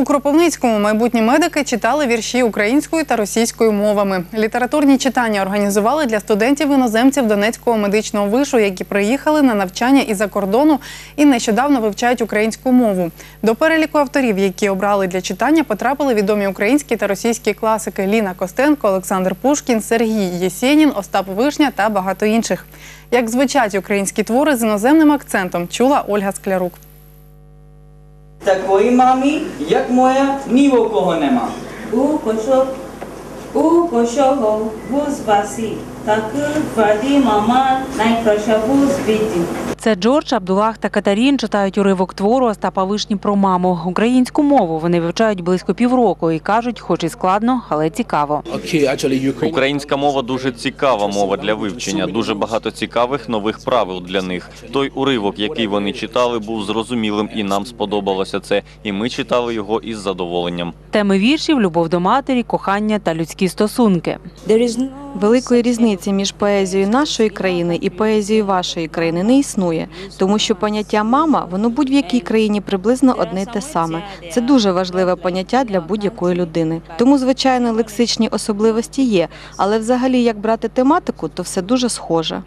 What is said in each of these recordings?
У Кропивницькому майбутні медики читали вірші українською та російською мовами. Літературні читання організували для студентів-іноземців Донецького медичного вишу, які приїхали на навчання із-за кордону і нещодавно вивчають українську мову. До переліку авторів, які обрали для читання, потрапили відомі українські та російські класики Ліна Костенко, Олександр Пушкін, Сергій Єсєнін, Остап Вишня та багато інших. Як звучать українські твори з іноземним акцентом, чула Ольга Склярук. Такої мамі, як моя, ні у кого нема. У кошок, у кошого вуз васі, так ваді мама найкраща вуз. Це Джордж, Абдулах та Катарін читають уривок твору Остапа Вишні про маму. Українську мову вони вивчають близько півроку і кажуть, хоч і складно, але цікаво. Українська мова дуже цікава мова для вивчення. Дуже багато цікавих нових правил для них. Той уривок, який вони читали, був зрозумілим, і нам сподобалося це. І ми читали його із задоволенням. Теми віршів любов до матері, кохання та людські стосунки. Великої різниці між поезією нашої країни і поезією вашої країни не існує, тому що поняття мама воно будь-в якій країні приблизно одне й те саме. Це дуже важливе поняття для будь-якої людини. Тому, звичайно, лексичні особливості є, але взагалі, як брати тематику, то все дуже схоже.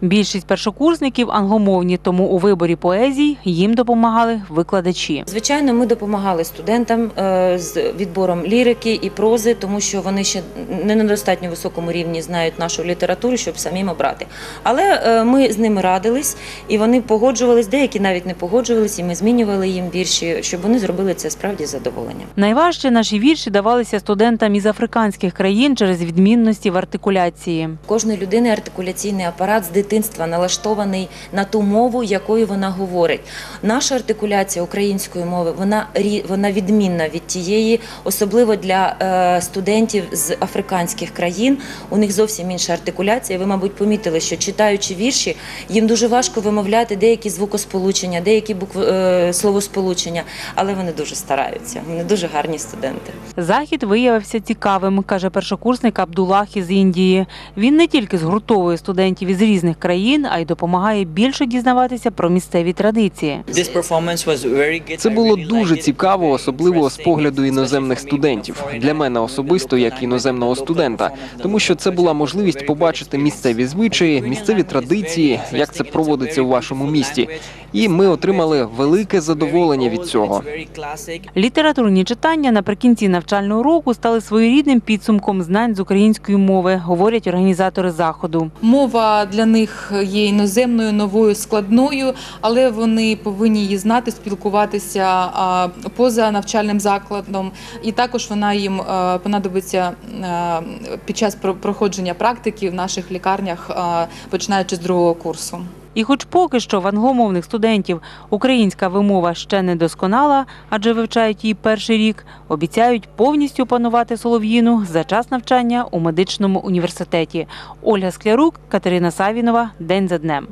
Більшість першокурсників англомовні, тому у виборі поезій їм допомагали викладачі. Звичайно, ми допомагали студентам е, з відбором лірики і прози, тому що вони ще не на достатньо високому рівні знають нашу літературу, щоб самим обрати. Але е, ми з ними радились, і вони погоджувались, деякі навіть не погоджувались, і ми змінювали їм вірші, щоб вони зробили це справді з задоволенням. Найважче наші вірші давалися студентам із африканських країн через відмінності в артикуляції. Кожної людини артикуляційний апарат з дитинства налаштований на ту мову, якою вона говорить. Наша артикуляція української мови вона вона відмінна від тієї, особливо для е, студентів з африканських країн. У них зовсім інша артикуляція. Ви, мабуть, помітили, що читаючи вірші, їм дуже важко вимовляти деякі звукосполучення, деякі букви е, словосполучення, але вони дуже стараються. Вони дуже гарні студенти. Захід виявився цікавим, каже першокурсник Абдулах із Індії. Він не тільки згуртовує студентів із різних країн, а й допомагає більше дізнаватися про місцеві традиції. Це було дуже цікаво, особливо з погляду іноземних студентів. Для мене особисто як іноземного студента, тому що це була можливість побачити місцеві звичаї, місцеві традиції, як це проводиться у вашому місті. І ми отримали велике задоволення від цього. Літературні читання наприкінці навчального року стали своєрідним підсумком знань з української мови, говорять організатори заходу. Мова для них є іноземною, новою, складною, але вони повинні її знати, спілкуватися поза навчальним закладом, і також вона їм е, понадобиться е, під час про- проходження практики в наших лікарнях, е, починаючи з другого курсу. І хоч поки що в англомовних студентів українська вимова ще не досконала, адже вивчають її перший рік, обіцяють повністю панувати солов'їну за час навчання у медичному університеті. Ольга Склярук, Катерина Савінова. День за днем.